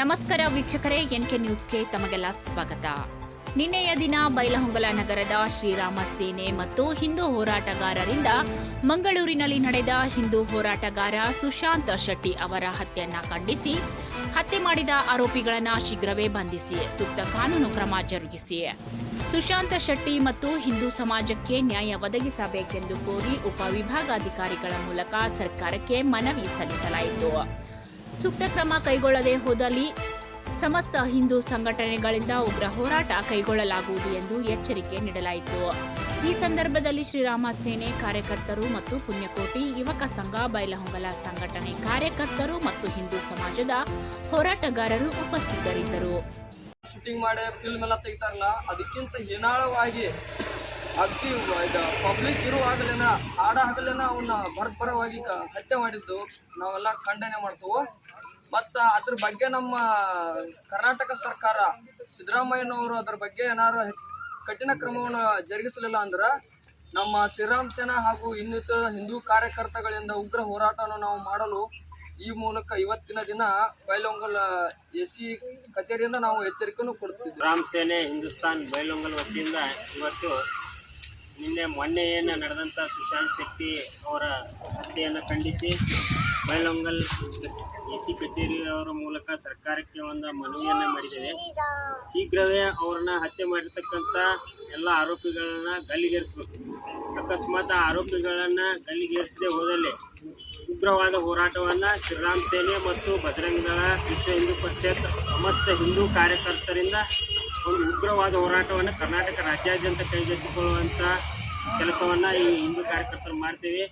ನಮಸ್ಕಾರ ವೀಕ್ಷಕರೇ, ಎನ್ಕೆ ನ್ಯೂಸ್ಗೆ ತಮಗೆಲ್ಲ ಸ್ವಾಗತ. ನಿನ್ನೆಯ ದಿನ ಬೈಲಹೊಂಗಲ ನಗರದ ಶ್ರೀರಾಮ ಸೇನೆ ಮತ್ತು ಹಿಂದೂ ಹೋರಾಟಗಾರರಿಂದ ಮಂಗಳೂರಿನಲ್ಲಿ ನಡೆದ ಹಿಂದೂ ಹೋರಾಟಗಾರ ಸುಶಾಂತ್ ಶೆಟ್ಟಿ ಅವರ ಹತ್ಯೆಯನ್ನ ಖಂಡಿಸಿ, ಹತ್ಯೆ ಮಾಡಿದ ಆರೋಪಿಗಳನ್ನು ಶೀಘ್ರವೇ ಬಂಧಿಸಿ, ಸೂಕ್ತ ಕಾನೂನು ಕ್ರಮ ಜರುಗಿಸಿ. ಸುಶಾಂತ ಶೆಟ್ಟಿ ಮತ್ತು ಹಿಂದೂ ಸಮಾಜಕ್ಕೆ ನ್ಯಾಯ ಒದಗಿಸಬೇಕೆಂದು ಕೋರಿ ಉಪವಿಭಾಗಾಧಿಕಾರಿಗಳ ಮೂಲಕ ಸರ್ಕಾರಕ್ಕೆ ಮನವಿ ಸಲ್ಲಿಸಲಾಯಿತು. ಸೂಕ್ತ ಕ್ರಮ ಕೈಗೊಳ್ಳದೆ ಹೋದಲ್ಲಿ ಸಮಸ್ತ ಹಿಂದೂ ಸಂಘಟನೆಗಳಿಂದ ಉಗ್ರ ಹೋರಾಟ ಕೈಗೊಳ್ಳಲಾಗುವುದು ಎಂದು ಎಚ್ಚರಿಕೆ ನೀಡಲಾಯಿತು. ಈ ಸಂದರ್ಭದಲ್ಲಿ ಶ್ರೀರಾಮ ಸೇನೆ ಕಾರ್ಯಕರ್ತರು ಮತ್ತು ಪುಣ್ಯಕೋಟಿ ಯುವಕ ಸಂಘ, ಬೈಲಹೊಂಗಲ ಸಂಘಟನೆ ಕಾರ್ಯಕರ್ತರು ಮತ್ತು ಹಿಂದೂ ಸಮಾಜದ ಹೋರಾಟಗಾರರು ಉಪಸ್ಥಿತರಿದ್ದರು. ಶೂಟಿಂಗ್ ಮಾಡಿ ಫಿಲ್ಮ್ ಎಲ್ಲ ತೆಗಿತಾರಲ್ಲ, ಅದಕ್ಕಿಂತ ಹೇನಾಳವಾಗಿ ಅಗ್ದಿ, ಇದು ಪಬ್ಲಿಕ್ ಇರುವಾಗಲೇನ ಆಡ ಆಗಲೇನ ಅವನ್ನ ಬರ್ಬರವಾಗಿ ಹತ್ಯೆ ಮಾಡಿದ್ದು. ನಾವೆಲ್ಲ ಖಂಡನೆ ಮಾಡ್ತೇವೆ. ಮತ್ತು ಅದ್ರ ಬಗ್ಗೆ ನಮ್ಮ ಕರ್ನಾಟಕ ಸರ್ಕಾರ, ಸಿದ್ದರಾಮಯ್ಯನವರು ಅದ್ರ ಬಗ್ಗೆ ಏನಾದ್ರು ಕಠಿಣ ಕ್ರಮವನ್ನು ಜರುಗಿಸಲಿಲ್ಲ ಅಂದ್ರೆ, ನಮ್ಮ ಶ್ರೀರಾಮ್ ಸೇನಾ ಹಾಗೂ ಇನ್ನಿತರ ಹಿಂದೂ ಕಾರ್ಯಕರ್ತಗಳಿಂದ ಉಗ್ರ ಹೋರಾಟವನ್ನು ನಾವು ಮಾಡಲು ಈ ಮೂಲಕ ಇವತ್ತಿನ ದಿನ ಬೈಲೊಂಗಲ್ ಎ ಸಿ ಕಚೇರಿಯಿಂದ ನಾವು ಎಚ್ಚರಿಕೆಯನ್ನು ಕೊಡ್ತೀವಿ ರಾಮ್ ಸೇನೆ ಹಿಂದೂಸ್ತಾನ್ ಬೈಲೊಂಗಲ್ ವತಿಯಿಂದ ಇವತ್ತು ನಿನ್ನೆ ಮೊನ್ನೆ ಏನು ನಡೆದಂಥ ಸುಶಾಂತ್ ಶೆಟ್ಟಿ ಅವರ ಹತ್ಯೆಯನ್ನು ಖಂಡಿಸಿ ಬೈಲೊಂಗಲ್ ಎ ಸಿ ಕಚೇರಿಯವರ ಮೂಲಕ ಸರ್ಕಾರಕ್ಕೆ ಒಂದು ಮನವಿಯನ್ನು ಮಾಡಿದ್ದೇವೆ. ಶೀಘ್ರವೇ ಅವ್ರನ್ನ ಹತ್ಯೆ ಮಾಡಿರ್ತಕ್ಕಂಥ ಎಲ್ಲ ಆರೋಪಿಗಳನ್ನ ಗಲ್ಲಿಗೇರಿಸಬೇಕು. ಅಕಸ್ಮಾತ್ ಆರೋಪಿಗಳನ್ನು ಗಲ್ಲಿಗೇರಿಸದೆ ಹೋದಲ್ಲಿ ಉಗ್ರವಾದ ಹೋರಾಟವನ್ನು ಶ್ರೀರಾಮ್ ಸೇನೆ ಮತ್ತು ಬಜರಂಗದಳ ವಿಶ್ವ ಹಿಂದೂ ಪರಿಷತ್ ಸಮಸ್ತ ಹಿಂದೂ ಕಾರ್ಯಕರ್ತರಿಂದ ಒಂದು ಉಗ್ರವಾದ ಹೋರಾಟವನ್ನು ಕರ್ನಾಟಕ ರಾಜ್ಯಾದ್ಯಂತ ಕೈಗೆತ್ತಿಕೊಳ್ಳುವಂಥ ಕೆಲಸವನ್ನು ಈ ಹಿಂದೂ ಕಾರ್ಯಕರ್ತರು ಮಾಡ್ತೇವೆ.